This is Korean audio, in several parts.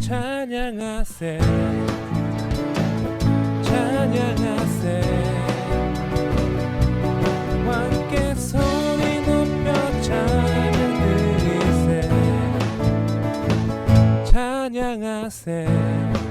찬양하세 찬양하세 함께 소리 높여 찬양 드리세 찬양하세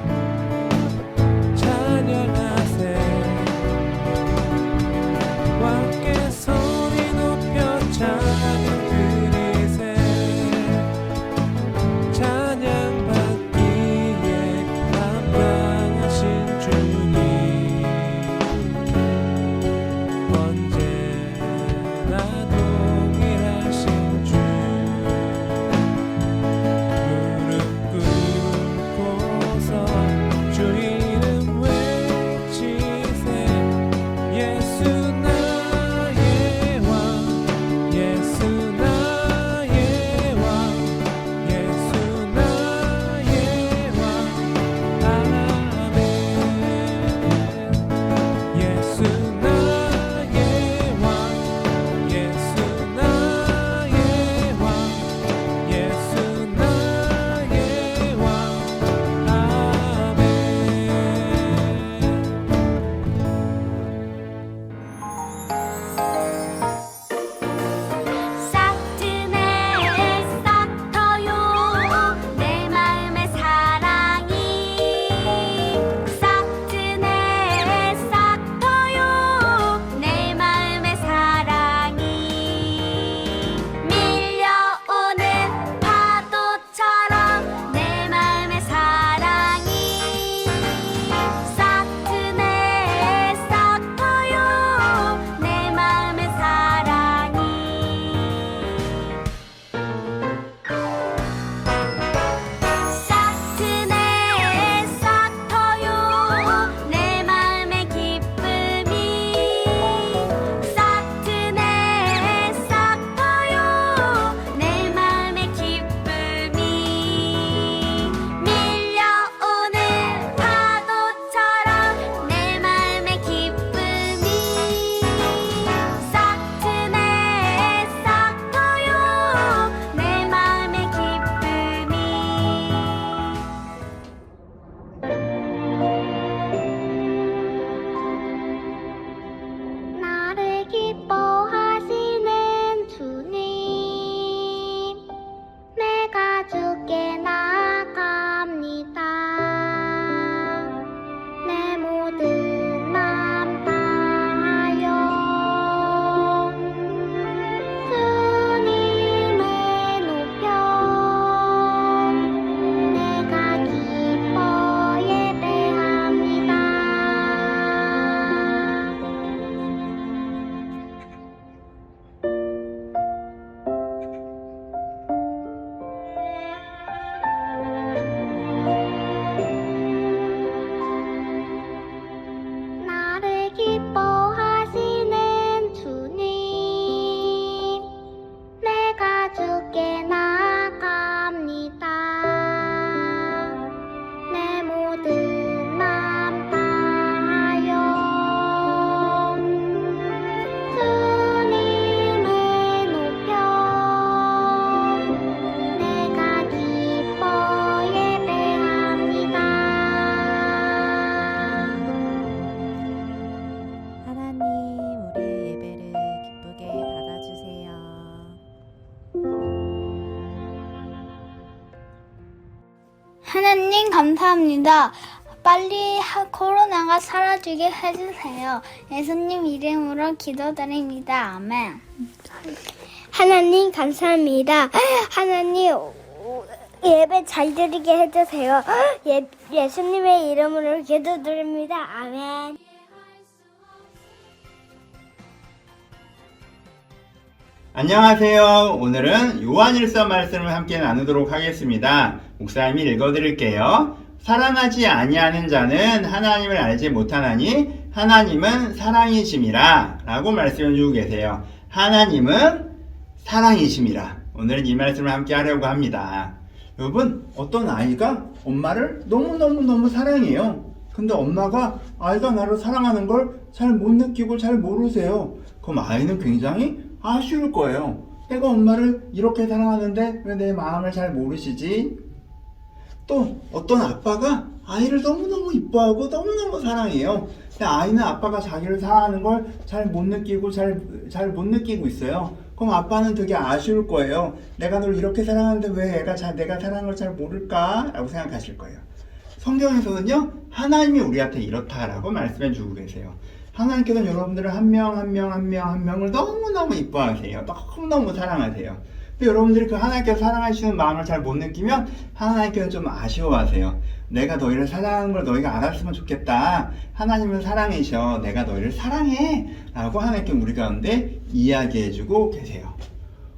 감사합니다. 빨리 하- 코로나가 사라지게 해주세요. 예수님 이름으로 기도드립니다. 아멘. 하나님 감사합니다. 하나님 예배 잘 드리게 해주세요. 예, 예수님의 이름으로 기도드립니다. 아멘. 안녕하세요. 오늘은 요한일서 말씀을 함께 나누도록 하겠습니다. 목사님이 읽어드릴게요. 사랑하지 아니하는 자는 하나님을 알지 못하나니 하나님은 사랑이심이라 라고 말씀해 주고 계세요. 하나님은 사랑이심이라. 오늘은 이 말씀을 함께 하려고 합니다. 여러분, 어떤 아이가 엄마를 너무너무너무 사랑해요. 근데 엄마가 아이가 나를 사랑하는 걸 잘 못 느끼고 잘 모르세요. 그럼 아이는 굉장히 아쉬울 거예요. 내가 엄마를 이렇게 사랑하는데 왜 내 마음을 잘 모르시지? 또 어떤 아빠가 아이를 너무너무 이뻐하고 너무너무 사랑해요. 근데 아이는 아빠가 자기를 사랑하는 걸 잘 못 느끼고 잘 잘 못 느끼고 있어요. 그럼 아빠는 되게 아쉬울 거예요. 내가 널 이렇게 사랑하는데 왜 애가 잘 내가 걸잘 모를까? 라고 생각하실 거예요. 성경에서는요, 하나님이 우리한테 이렇다라고 말씀해 주고 계세요. 하나님께서는 여러분들을 한 명, 한 명, 한 명, 한 명을 너무너무 이뻐하세요. 너무너무 사랑하세요. 여러분들이 그 하나님께서 사랑하시는 마음을 잘 못 느끼면 하나님께서 좀 아쉬워하세요. 내가 너희를 사랑하는 걸 너희가 알았으면 좋겠다. 하나님은 사랑이셔. 내가 너희를 사랑해. 라고 하나님께 우리 가운데 이야기해주고 계세요.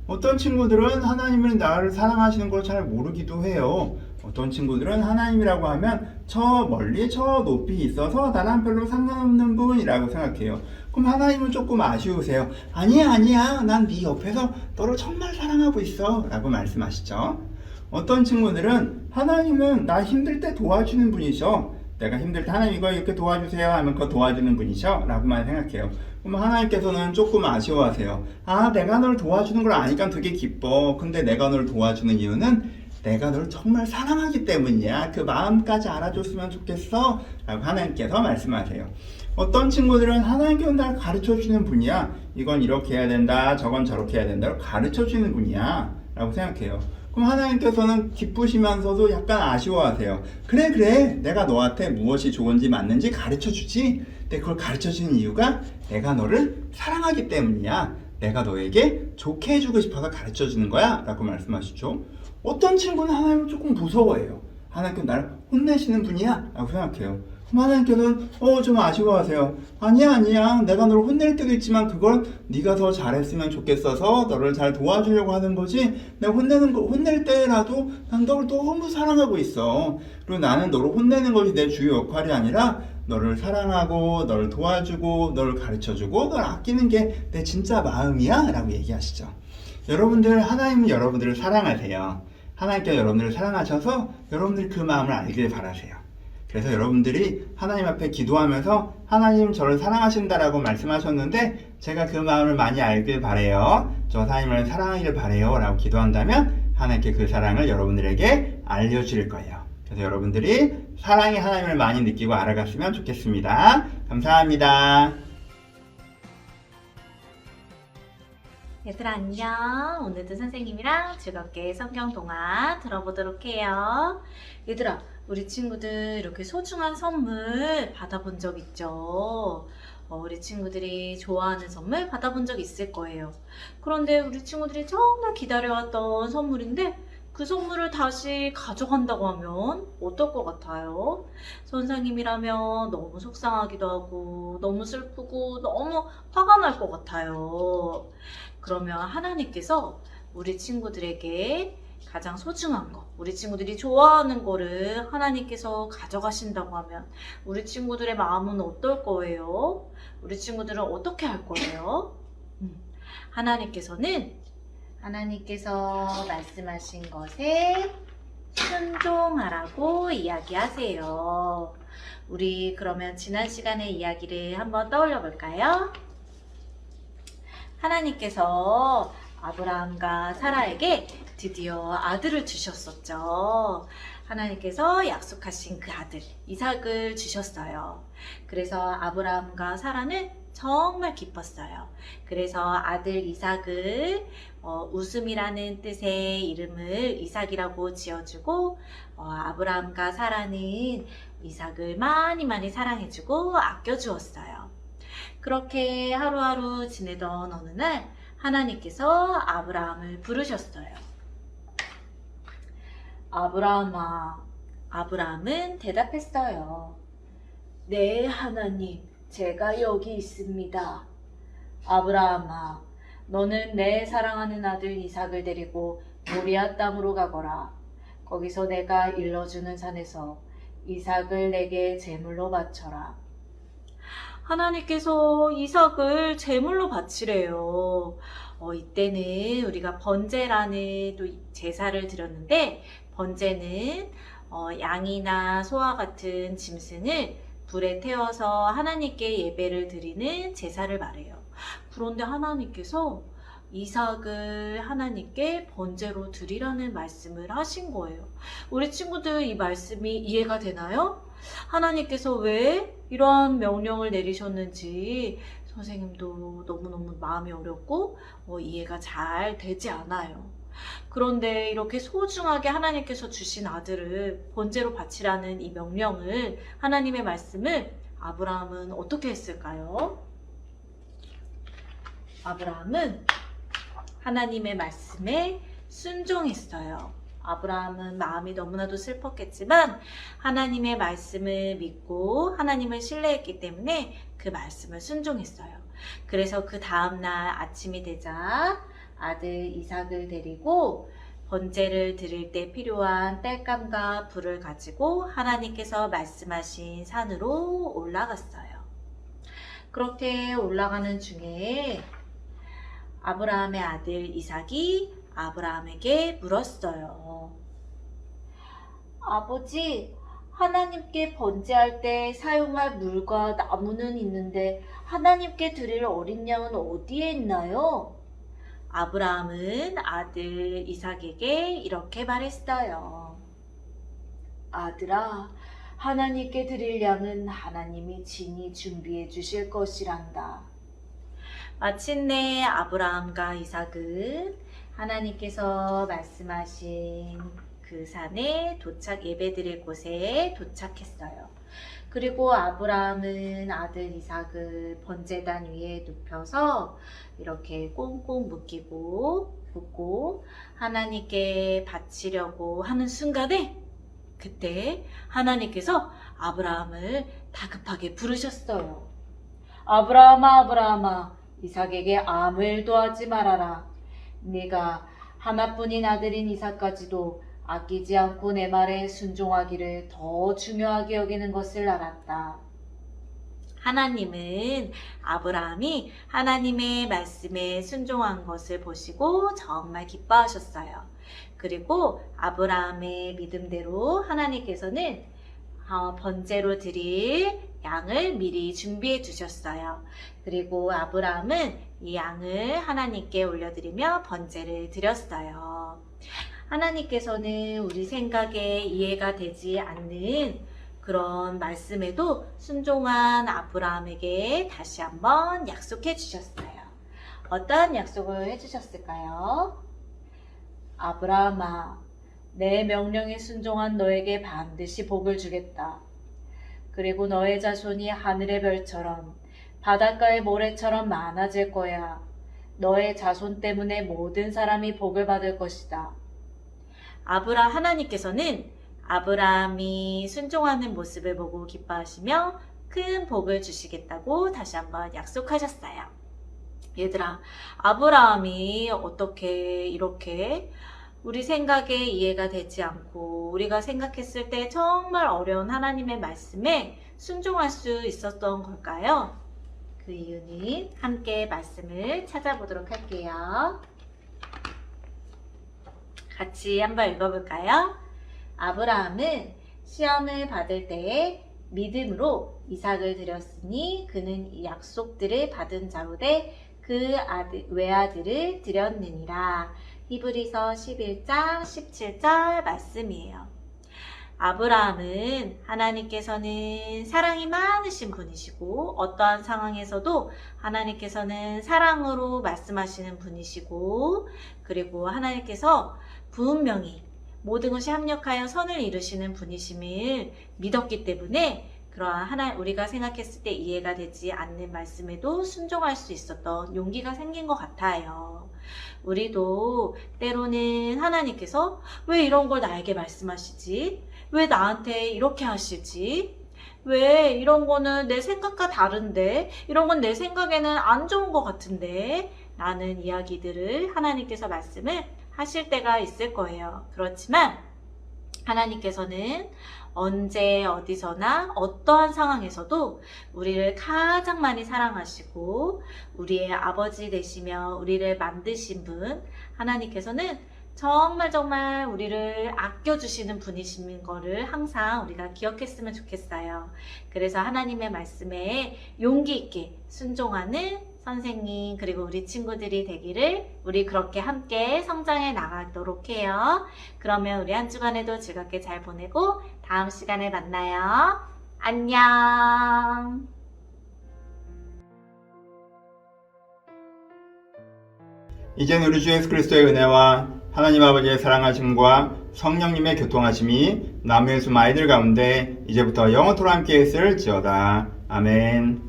어떤 친구들은 하나님은 나를 사랑하시는 걸 잘 모르기도 해요. 어떤 친구들은 하나님이라고 하면 저 멀리 저 높이 있어서 나랑 별로 상관없는 분이라고 생각해요. 그럼 하나님은 조금 아쉬우세요. 아니야 아니야 난 네 옆에서 너를 정말 사랑하고 있어 라고 말씀하시죠. 어떤 친구들은 하나님은 나 힘들 때 도와주는 분이셔. 내가 힘들 때 하나님 이거 이렇게 도와주세요 하면 그거 도와주는 분이셔 라고만 생각해요. 그럼 하나님께서는 조금 아쉬워하세요. 아 내가 널 도와주는 걸 아니까 되게 기뻐. 근데 내가 널 도와주는 이유는 내가 널 정말 사랑하기 때문이야. 그 마음까지 알아줬으면 좋겠어. 라고 하나님께서 말씀하세요. 어떤 친구들은 하나님께서 날 가르쳐 주는 분이야. 이건 이렇게 해야 된다. 저건 저렇게 해야 된다. 가르쳐 주는 분이야. 라고 생각해요. 그럼 하나님께서는 기쁘시면서도 약간 아쉬워하세요. 그래, 그래. 내가 너한테 무엇이 좋은지 맞는지 가르쳐 주지. 근데 그걸 가르쳐 주는 이유가 내가 너를 사랑하기 때문이야. 내가 너에게 좋게 해주고 싶어서 가르쳐 주는 거야. 라고 말씀하시죠. 어떤 친구는 하나님을 조금 무서워해요. 하나님께서 나를 혼내시는 분이야. 라고 생각해요. 그럼 하나님께서는 어 좀 아쉬워하세요. 아니야 아니야 내가 너를 혼낼 때도 있지만 그걸 네가 더 잘했으면 좋겠어서 너를 잘 도와주려고 하는 거지. 내가 혼내는 거 혼낼 때라도 난 너를 너무 사랑하고 있어. 그리고 나는 너를 혼내는 것이 내 주요 역할이 아니라 너를 사랑하고 너를 도와주고 너를 가르쳐주고 너를 아끼는 게 내 진짜 마음이야 라고 얘기하시죠. 여러분들 하나님은 여러분들을 사랑하세요. 하나님께서 여러분들을 사랑하셔서 여러분들이 그 마음을 알길 바라세요. 그래서 여러분들이 하나님 앞에 기도하면서 하나님 저를 사랑하신다라고 말씀하셨는데 제가 그 마음을 많이 알길 바래요. 저 하나님을 사랑하기를 바래요. 라고 기도한다면 하나님께 그 사랑을 여러분들에게 알려주실 거예요. 그래서 여러분들이 사랑의 하나님을 많이 느끼고 알아갔으면 좋겠습니다. 감사합니다. 얘들아 안녕. 오늘도 선생님이랑 즐겁게 성경 동화 들어보도록 해요. 얘들아, 우리 친구들 이렇게 소중한 선물 받아본 적 있죠? 어, 우리 친구들이 좋아하는 선물 받아본 적 있을 거예요. 그런데 우리 친구들이 정말 기다려왔던 선물인데 그 선물을 다시 가져간다고 하면 어떨 것 같아요? 선생님이라면 너무 속상하기도 하고 너무 슬프고 너무 화가 날 것 같아요. 그러면 하나님께서 우리 친구들에게 가장 소중한 거, 우리 친구들이 좋아하는 거를 하나님께서 가져가신다고 하면 우리 친구들의 마음은 어떨 거예요? 우리 친구들은 어떻게 할 거예요? 음, 하나님께서는 하나님께서 말씀하신 것에 순종하라고 이야기하세요. 우리 그러면 지난 시간의 이야기를 한번 떠올려 볼까요? 하나님께서 아브라함과 사라에게 드디어 아들을 주셨었죠. 하나님께서 약속하신 그 아들 이삭을 주셨어요. 그래서 아브라함과 사라는 정말 기뻤어요. 그래서 아들 이삭을 어, 웃음이라는 뜻의 이름을 이삭이라고 지어주고 어, 아브라함과 사라는 이삭을 많이 많이 사랑해주고 아껴주었어요. 그렇게 하루하루 지내던 어느 날 하나님께서 아브라함을 부르셨어요. 아브라함아, 아브라함은 대답했어요. 네, 하나님, 제가 여기 있습니다. 아브라함아, 너는 내 사랑하는 아들 이삭을 데리고 모리아 땅으로 가거라. 거기서 내가 일러주는 산에서 이삭을 내게 제물로 바쳐라. 하나님께서 이삭을 제물로 바치래요. 어, 이때는 우리가 번제라는 또 제사를 드렸는데 번제는 어, 양이나 소와 같은 짐승을 불에 태워서 하나님께 예배를 드리는 제사를 말해요. 그런데 하나님께서 이삭을 하나님께 번제로 드리라는 말씀을 하신 거예요. 우리 친구들 이 말씀이 이해가 되나요? 하나님께서 왜 이런 명령을 내리셨는지 선생님도 너무너무 마음이 어렵고 어, 이해가 잘 되지 않아요. 그런데 이렇게 소중하게 하나님께서 주신 아들을 번제로 바치라는 이 명령을 하나님의 말씀을 아브라함은 어떻게 했을까요? 아브라함은 하나님의 말씀에 순종했어요. 아브라함은 마음이 너무나도 슬펐겠지만 하나님의 말씀을 믿고 하나님을 신뢰했기 때문에 그 말씀을 순종했어요. 그래서 그 다음날 아침이 되자 아들 이삭을 데리고 번제를 드릴 때 필요한 땔감과 불을 가지고 하나님께서 말씀하신 산으로 올라갔어요. 그렇게 올라가는 중에 아브라함의 아들 이삭이 아브라함에게 물었어요. 아버지, 하나님께 번제할 때 사용할 물과 나무는 있는데 하나님께 드릴 어린 양은 어디에 있나요? 아브라함은 아들 이삭에게 이렇게 말했어요. 아들아, 하나님께 드릴 양은 하나님이 친히 준비해 주실 것이란다. 마침내 아브라함과 이삭은 하나님께서 말씀하신 그 산에 도착 예배드릴 곳에 도착했어요. 그리고 아브라함은 아들 이삭을 번제단 위에 눕혀서 이렇게 꽁꽁 묶이고 묶고 하나님께 바치려고 하는 순간에 그때 하나님께서 아브라함을 다급하게 부르셨어요. 아브라함아 아브라함아 이삭에게 아무 일도 하지 말아라. 네가 하나뿐인 아들인 이삭까지도 아끼지 않고 내 말에 순종하기를 더 중요하게 여기는 것을 알았다. 하나님은 아브라함이 하나님의 말씀에 순종한 것을 보시고 정말 기뻐하셨어요. 그리고 아브라함의 믿음대로 하나님께서는 어, 번제로 드릴 양을 미리 준비해 두셨어요. 그리고 아브라함은 이 양을 하나님께 올려드리며 번제를 드렸어요. 하나님께서는 우리 생각에 이해가 되지 않는 그런 말씀에도 순종한 아브라함에게 다시 한번 약속해 주셨어요. 어떠한 약속을 해 주셨을까요? 아브라함아, 내 명령에 순종한 너에게 반드시 복을 주겠다. 그리고 너의 자손이 하늘의 별처럼 바닷가의 모래처럼 많아질 거야. 너의 자손 때문에 모든 사람이 복을 받을 것이다. 아브라 하나님께서는 아브라함이 순종하는 모습을 보고 기뻐하시며 큰 복을 주시겠다고 다시 한번 약속하셨어요. 얘들아, 아브라함이 어떻게 이렇게 우리 생각에 이해가 되지 않고 우리가 생각했을 때 정말 어려운 하나님의 말씀에 순종할 수 있었던 걸까요? 그 이유는 함께 말씀을 찾아보도록 할게요. 같이 한번 읽어볼까요? 아브라함은 시험을 받을 때에 믿음으로 이삭을 드렸으니 그는 이 약속들을 받은 자로 돼그 아들, 외아들을 드렸느니라. 히브리서 11장 17절 말씀이에요. 아브라함은 하나님께서는 사랑이 많으신 분이시고 어떠한 상황에서도 하나님께서는 사랑으로 말씀하시는 분이시고 그리고 하나님께서 분명히 모든 것이 합력하여 선을 이루시는 분이심을 믿었기 때문에 그러한 하나 우리가 생각했을 때 이해가 되지 않는 말씀에도 순종할 수 있었던 용기가 생긴 것 같아요. 우리도 때로는 하나님께서 왜 이런 걸 나에게 말씀하시지? 왜 나한테 이렇게 하시지? 왜 이런 거는 내 생각과 다른데? 이런 건 내 생각에는 안 좋은 것 같은데? 라는 이야기들을 하나님께서 말씀을 하실 때가 있을 거예요. 그렇지만 하나님께서는 언제 어디서나 어떠한 상황에서도 우리를 가장 많이 사랑하시고 우리의 아버지 되시며 우리를 만드신 분 하나님께서는 정말 정말 우리를 아껴주시는 분이신 거를 항상 우리가 기억했으면 좋겠어요. 그래서 하나님의 말씀에 용기 있게 순종하는 선생님 그리고 우리 친구들이 되기를 우리 그렇게 함께 성장해 나가도록 해요. 그러면 우리 한 주간에도 즐겁게 잘 보내고 다음 시간에 만나요. 안녕. 이젠 우리 주 예수 그리스도의 은혜와 하나님 아버지의 사랑하심과 성령님의 교통하심이 남의 수 아이들 가운데 이제부터 영원토록 함께 있을 지어다. 아멘.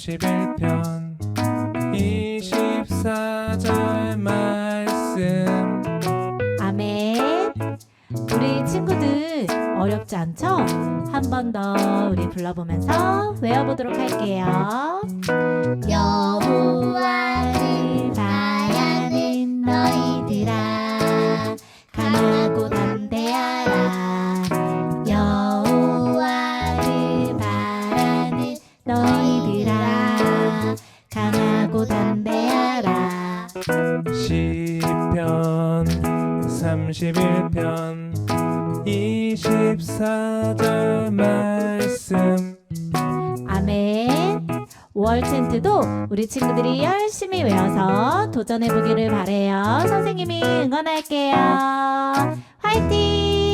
31편 24절 말씀. 아멘. 우리 친구들 어렵지 않죠? 한 번 더 우리 불러보면서 외워보도록 할게요. 여호와 강하고 담대하라 시편 31편 24절 말씀 아멘. 월 텐트도 우리 친구들이 열심히 외워서 도전해 보기를 바래요. 선생님이 응원할게요. 화이팅!